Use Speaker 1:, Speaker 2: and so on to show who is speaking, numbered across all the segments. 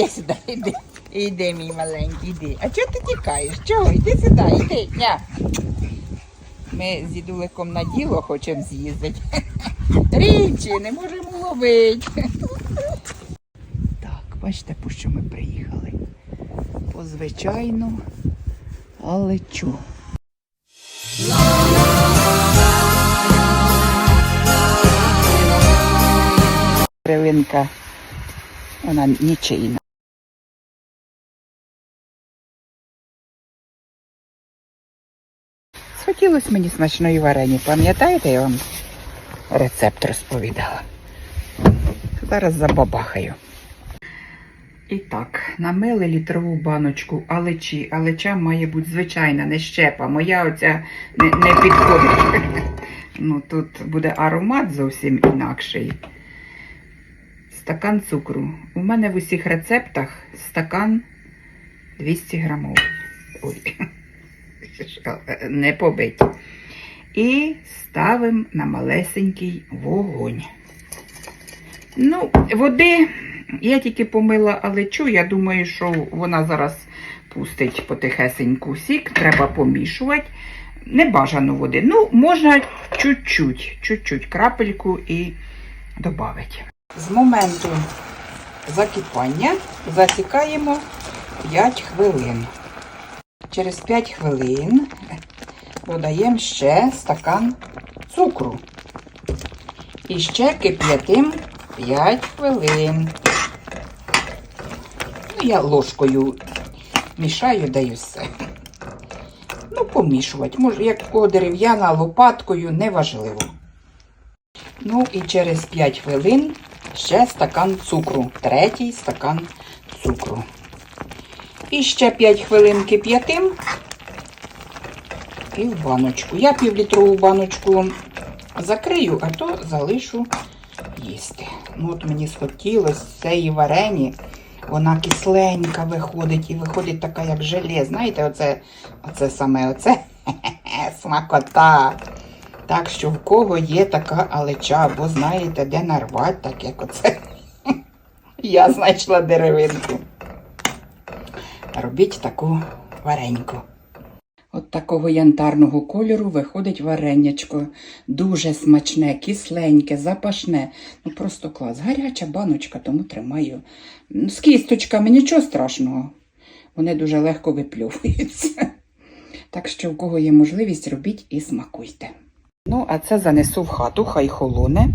Speaker 1: Іди сюди, іди. Іди, мій маленький, іди. А чого ти тікаєш? Чого? Іди сюди, іди. Ня. Ми з дідуликом на діло хочемо з'їздити. Річі, не можемо ловити. Так, бачите, по що ми приїхали. По звичайну алечу. Кривинка, вона нічийна. Схотілося мені смачної варені. Пам'ятаєте, я вам рецепт розповідала. Зараз забабахаю. І так, намили літрову баночку алечі. Алеча має бути звичайна, не щепа. Моя оця не, не підходить. Ну, тут буде аромат зовсім інакший. Стакан цукру. У мене в усіх рецептах стакан 200 грамов. Ой, не побить. І ставимо на малесенький вогонь. Ну, води я тільки помила алечу, я думаю, що вона зараз пустить потихесеньку сік, треба помішувати. Не бажано води. Ну, можна чуть-чуть, чуть-чуть крапельку і додати. З моменту закипання засікаємо 5 хвилин. Через 5 хвилин додаємо ще стакан цукру. І ще кип'ятим 5 хвилин. Ну, я ложкою мішаю, даю все. Ну, помішувати. Може, як кого дерев'яна, лопаткою, неважливо. Ну і через 5 хвилин ще стакан цукру. Третій стакан цукру. І ще 5 хвилин кип'ятим і в баночку. Я півлітрову баночку закрию, а то залишу їсти. Ну, от мені схотілося цієї варені. Вона кисленька виходить і виходить така, як желе. Знаєте, оце, оце саме оце смакота. Так що в кого є така алеча, або знаєте, де нарвати, так як оце. Я знайшла деревинку. Робіть таку вареньку. От такого янтарного кольору виходить варенячко. Дуже смачне, кисленьке, запашне. Ну просто клас. Гаряча баночка, тому тримаю. Ну, З кісточками нічого страшного. Вони дуже легко випльовуються. Так що, в кого є можливість, робіть і смакуйте. Ну, а це занесу в хату, хай холоне.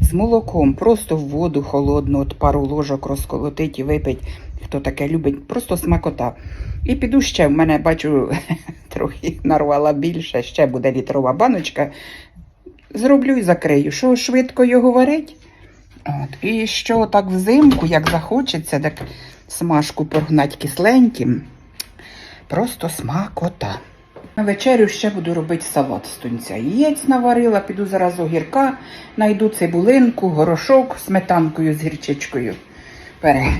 Speaker 1: З молоком, просто в воду холодну, от пару ложок розколотить і випить. Хто таке любить, просто смакота. І піду ще, в мене бачу, трохи нарвала більше, ще буде літрова баночка. Зроблю і закрию. Що швидко його варить? От. І що так взимку, як захочеться, так смажку прогнать кисленьким. Просто смакота. На вечерю ще буду робити салат з тунця. Яєць наварила, піду зараз огірка, найду цибулинку, горошок сметанкою з гірчичкою. Пере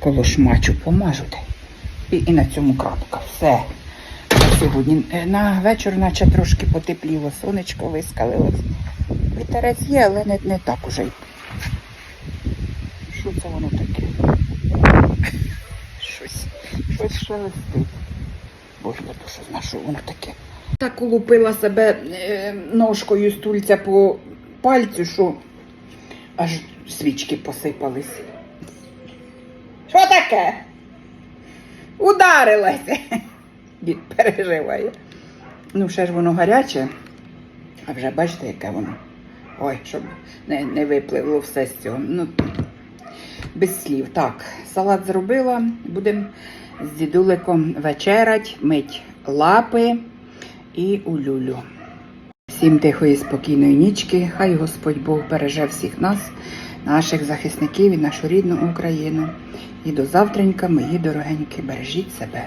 Speaker 1: колошмачу, помажу. І, і на цьому крапка. Все. Сьогодні. Е, На вечір, наче трошки потепліло, сонечко вискалилось. Вітерець є, але не, не так уже. Що це воно таке? Щось, щось шелестить. Боже, я що знаю, що воно таке. Так улупила себе е, ножкою стульця по пальцю, що аж свічки посипались. Що таке? Ударилася. Дід переживає. Ну, ще ж воно гаряче, а вже бачите, яке воно. Ой, щоб не, не випливло все з цього. Ну, без слів. Так, салат зробила. Будемо з дідуликом вечерять, мить лапи і у люлю. Всім тихої, спокійної нічки. Хай Господь Бог береже всіх нас, наших захисників і нашу рідну Україну. І до завтренька, мої дорогенькі, бережіть себе.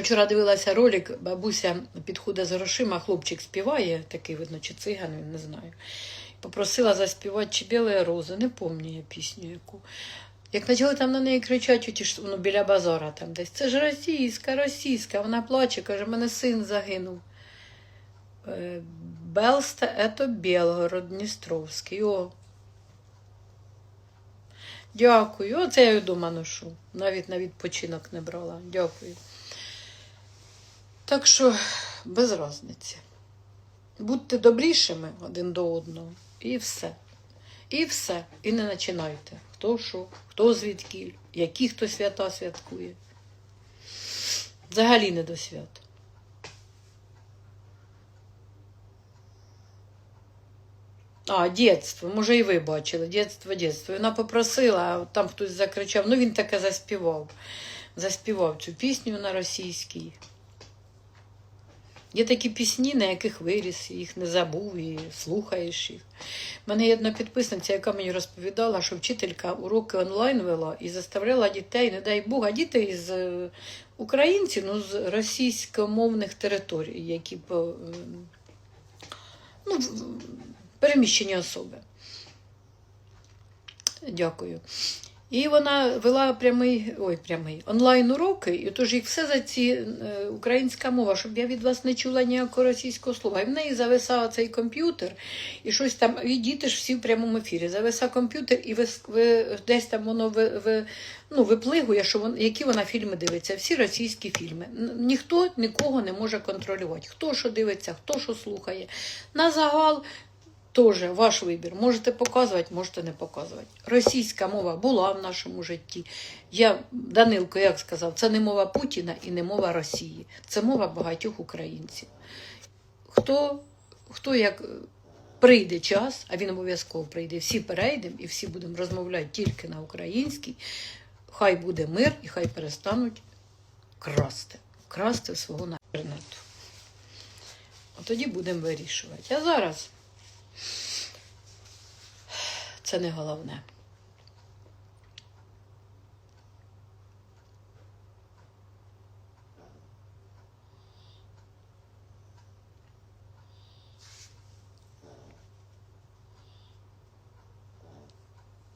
Speaker 2: Вчора дивилася ролик, бабуся підходить з грошима, хлопчик співає, такий видно, чи циган, він не знаю. Попросила заспівати чи біле рози, не пам'ятаю я пісню яку. Як почали там на неї кричати, ті ж, ну, біля базара там десь. Це ж російська, російська. Вона плаче, каже, мене син загинув. Е, Белста ето Білгород Дністровський. О. Дякую. Оце я й вдома ношу. Навіть на відпочинок не брала. Дякую. Так що без різниці. Будьте добрішими один до одного. І все. І все. І не починайте. Хто що, хто звідки, які хто свята святкує. Взагалі не до свят. А, дєтство, може, і ви бачили. Дєтство, дєтство. Вона попросила, а там хтось закричав. Ну, він таке заспівав. Заспівав цю пісню на російській. Є такі пісні, на яких виріс, їх не забув і слухаєш їх. У мене є одна підписниця, яка мені розповідала, що вчителька уроки онлайн вела і заставляла дітей, не дай Бог, а діти із е, українців, ну, з російськомовних територій, які ем, ну, переміщені особи. Дякую. І вона вела прямий, ой, прямий онлайн уроки, і тож їх все за ці е, українська мова, щоб я від вас не чула ніякого російського слова. І в неї зависав цей комп'ютер, і щось там, і діти ж всі в прямому ефірі. Зависав комп'ютер, і ви, ви десь там воно ви, ви, ну, виплигує, що вон, які вона фільми дивиться. Всі російські фільми. Ніхто нікого не може контролювати. Хто що дивиться, хто що слухає. На загал Тоже ваш вибір. Можете показувати, можете не показувати. Російська мова була в нашому житті. Я, Данилко, як сказав, це не мова Путіна і не мова Росії. Це мова багатьох українців. Хто, хто як е, прийде час, а він обов'язково прийде, всі перейдемо і всі будемо розмовляти тільки на українській, хай буде мир і хай перестануть красти. Красти свого інтернету. Тоді будемо вирішувати. А зараз. Це не головне.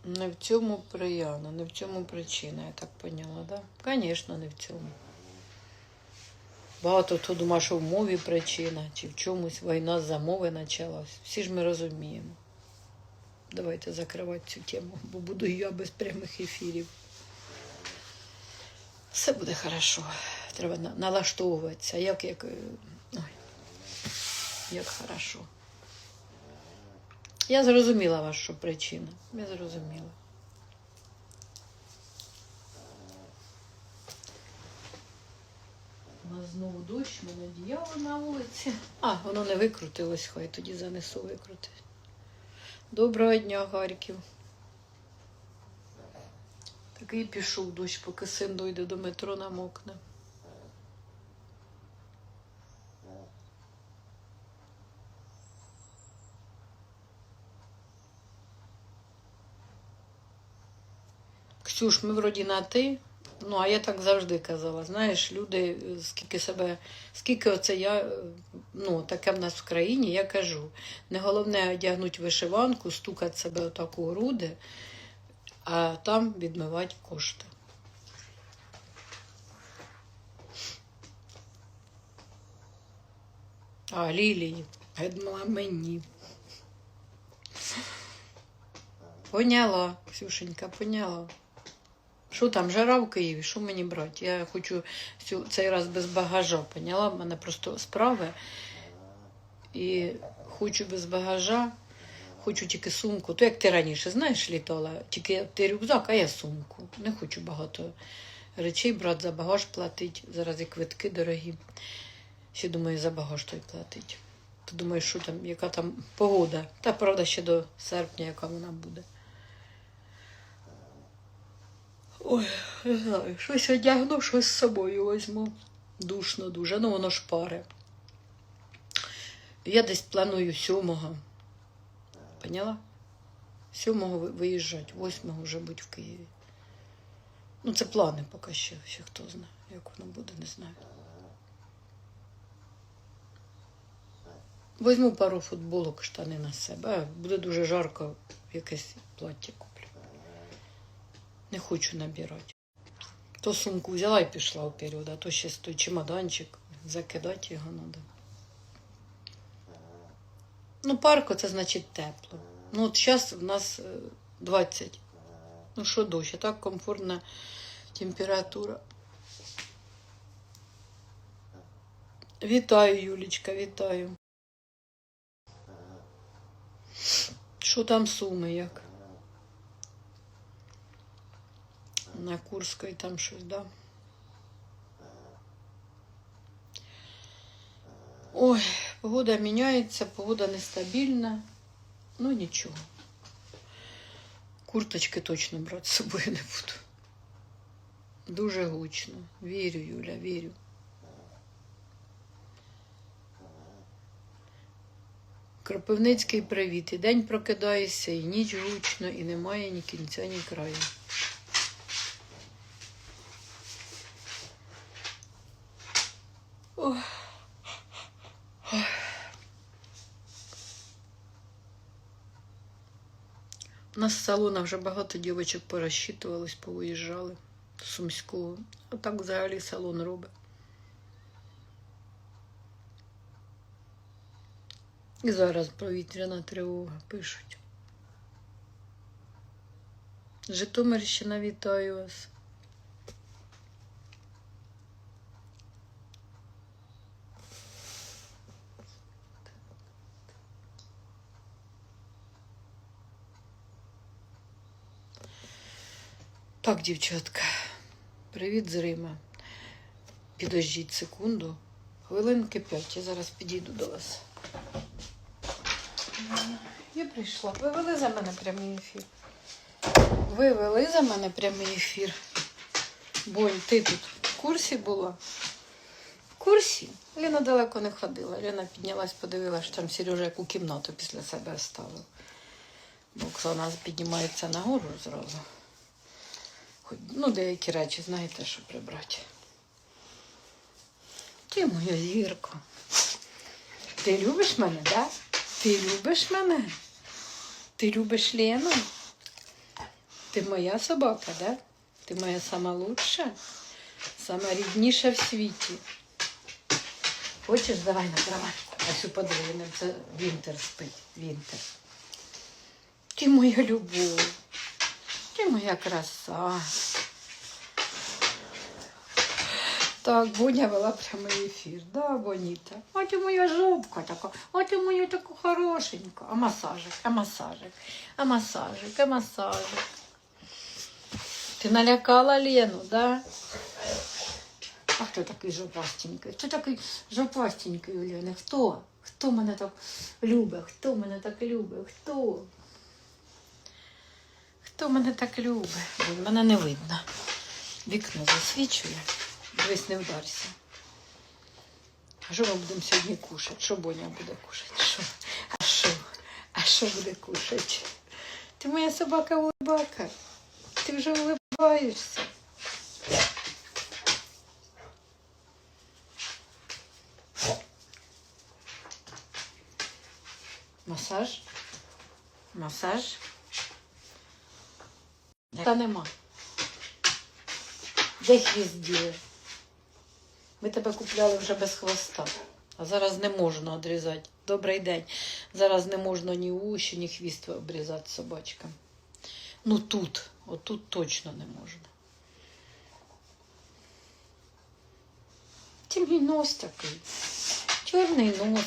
Speaker 2: Не в цьому прияна, не в цьому причина, я так поняла, да? Звісно, не в цьому. Багато хто думає, що в мові причина, чи в чомусь війна за мови почалась. Всі ж ми розуміємо. Давайте закривати цю тему, бо буду я без прямих ефірів. Все буде хорошо. Треба налаштовуватися. Як, як, е, ой, як хорошо. Я зрозуміла вашу причину. Я зрозуміла. У нас знову дощ, мене одіяло на вулиці. А, воно не викрутилось, хай тоді занесу викрутить. Доброго дня, Харків. Такий пішов дощ, поки син дойде до метро, намокне. Ксюш, ми вроді на ти. Ну, а я так завжди казала. Знаєш, люди, е, скільки себе, скільки оце я, е, ну, таке в нас в країні, я кажу. Не головне одягнути вишиванку, стукати себе отак у груди, а там відмивати кошти. А, лілії. Я мені. Поняла, Ксюшенька, поняла. Що там, жара в Києві? Що мені брати? Я хочу цей раз без багажа, поняла? В мене просто справи. І хочу без багажа, хочу тільки сумку. То як ти раніше, знаєш, літала, тільки ти рюкзак, а я сумку. Не хочу багато речей брати, за багаж платить. Зараз і квитки дорогі. Ще думаю, за багаж той платить. То думаю, що там, яка там погода. Та правда, ще до серпня, яка вона буде. Ой, не знаю, щось одягну, щось з собою візьму. Душно дуже, ну воно ж паре. Я десь планую сьомого. Поняла? Сьомого виїжджати, восьмого вже будь в Києві. Ну, це плани поки ще, ще хто знає, як воно буде, не знаю. Возьму пару футболок, штани на себе. Буде дуже жарко, якесь плаття. Не хочу набирати. То сумку взяла і пішла вперед, а то ще той чемоданчик, закидати його треба. Ну, парко це значить тепло. Ну, от зараз в нас е, 20. Ну, що дощ, а так комфортна температура. Вітаю, Юлічка, вітаю. Що там суми як? На Курської там щось, да? Ой, погода міняється, погода нестабільна. Ну нічого. Курточки точно брати з собою не буду. Дуже гучно. Вірю, Юля, вірю. Кропивницький привіт. І день прокидаєшся, і ніч гучно, і немає ні кінця, ні краю. У нас з салона вже багато дівочок порозчитувались, повиїжджали з Сумського. А так взагалі салон робить. І зараз повітряна тривога пишуть. Житомирщина, вітаю вас. Так, дівчатка, привіт з Рима. Підождіть секунду. Хвилинки п'ять. Я зараз підійду до вас. Я прийшла. Ви вели за мене прямий ефір. Ви вели за мене прямий ефір. Бонь, ти тут в курсі була? В курсі? Ліна далеко не ходила. Ліна піднялась, подивилась, що там Сережа яку кімнату після себе оставив. Бо Оксана піднімається нагору зразу. Ну, деякі речі, знаєте, що прибрати. Ти моя зірка. Ти любиш мене, да? Ти любиш мене? Ти любиш Лену? Ти моя собака, да? Ти моя сама лучша, сама рідніша в світі. Хочеш, давай на кроватку. А цю подвинем. Це Вінтер спить. Вінтер. Ти моя любов. Ти моя краса. Так, Боня вела прямий ефір. Да, Боніта? А ти моя жопка така, а ти моя така хорошенька. А масажик, а масажик, а масажик, а масажик. Ти налякала Лену, да? А хто такий жопастенький? Хто такий жопастенький у Лени? Хто? Хто мене так любить? Хто мене так любить? Хто? Хто мене так любить? Мене не видно. Вікно засвічує. Дивись, не вдарся. А що ми будемо сьогодні кушати? Що Боня буде кушати? Що? А що? А що буде кушати? Ти моя собака улибака. Ти вже улибаєшся. Масаж? Масаж? Та нема. Де хвіст діє? Ми тебе купляли вже без хвоста, а зараз не можна одрізати. Добрий день. Зараз не можна ні уші, ні хвіст обрізати собачкам. Ну тут, отут точно не можна. Мій нос такий. Чорний нос.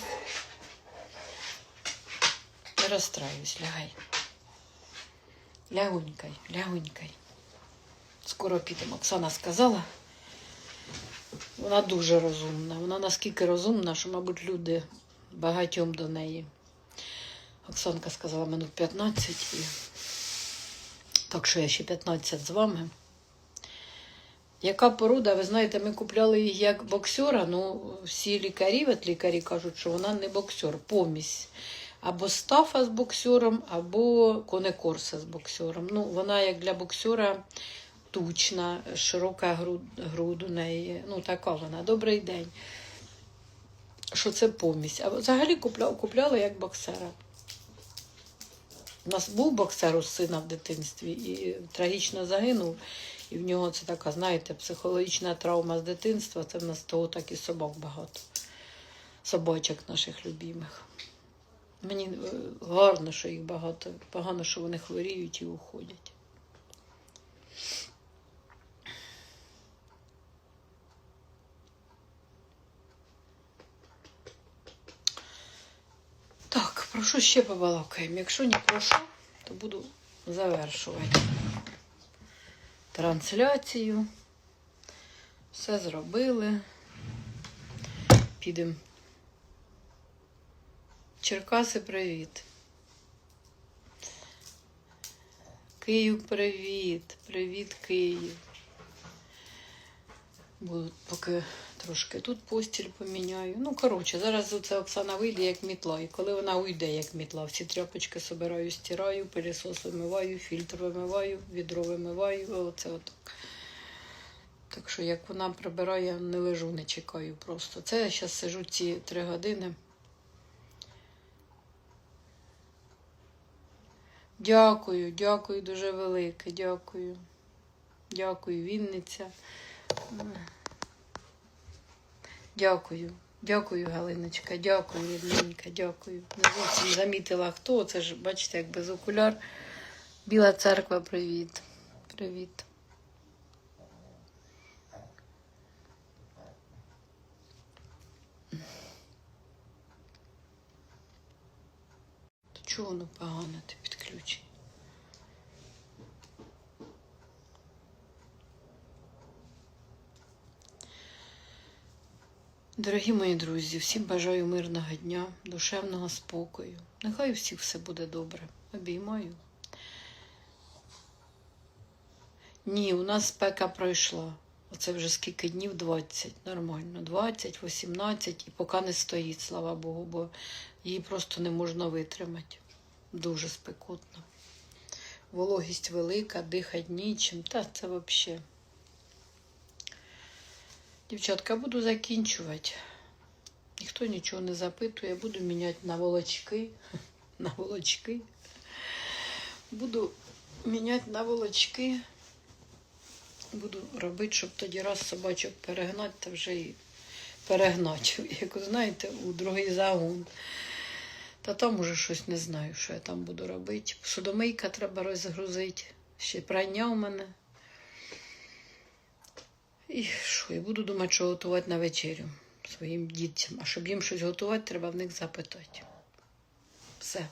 Speaker 2: Не розстраюсь, лягай. Лягунькай, лягунькай. Скоро підемо. Оксана сказала. Вона дуже розумна. Вона наскільки розумна, що, мабуть, люди багатьом до неї. Оксанка сказала минут 15 і так що я ще 15 з вами. Яка порода, ви знаєте, ми купляли її як боксера, ну всі лікарі, от лікарі кажуть, що вона не боксер, помість. Або стафа з боксером, або конекорса з боксером. Ну, вона як для боксера тучна, широка груд, груд у неї. Ну, така вона. Добрий день. що це помість. А взагалі купляла, купляла як боксера. У нас був боксер у сина в дитинстві і трагічно загинув. І в нього це така, знаєте, психологічна травма з дитинства. Це в нас того так і собак багато. Собачок наших любимих. Мені е, гарно, що їх багато. Погано, що вони хворіють і уходять. Так, про що ще побалакаємо? Якщо не про що, то буду завершувати трансляцію. Все зробили. Підемо. Черкаси, привіт. Київ, привіт. Привіт, Київ. Буду поки трошки тут постіль поміняю. Ну, коротше, зараз оце Оксана вийде як мітла. І коли вона уйде як мітла, всі тряпочки собираю, стираю, пилісос вимиваю, фільтр вимиваю, відро вимиваю. Оце отак. Так що як вона прибирає, не лежу, не чекаю просто. Це я зараз сижу ці три години. Дякую, дякую дуже велике, дякую. Дякую, Вінниця. Дякую, дякую, Галиночка, дякую, рідненька, дякую. Не зовсім замітила, хто. Це ж, бачите, як без окуляр. Біла церква, привіт. Привіт. Чого воно погано ти підключення? Дорогі мої друзі, всім бажаю мирного дня, душевного спокою. Нехай у всіх все буде добре. Обіймаю. Ні, у нас спека пройшла. Оце вже скільки днів? 20. Нормально. 20, 18 і поки не стоїть, слава Богу, бо її просто не можна витримати. Дуже спекотно. Вологість велика, дихать нічим. Та це взагалі. Дівчатка, буду закінчувати. Ніхто нічого не запитує, буду міняти на волочки. На волочки. Буду міняти на волочки. Буду робити, щоб тоді раз собачок перегнати, та вже і перегнати. Як ви знаєте, у другий загон. Та там уже щось не знаю, що я там буду робити. Судомийка треба розгрузити. Ще прання у мене. І що, я буду думати, що готувати на вечерю своїм дітям. А щоб їм щось готувати, треба в них запитати. Все.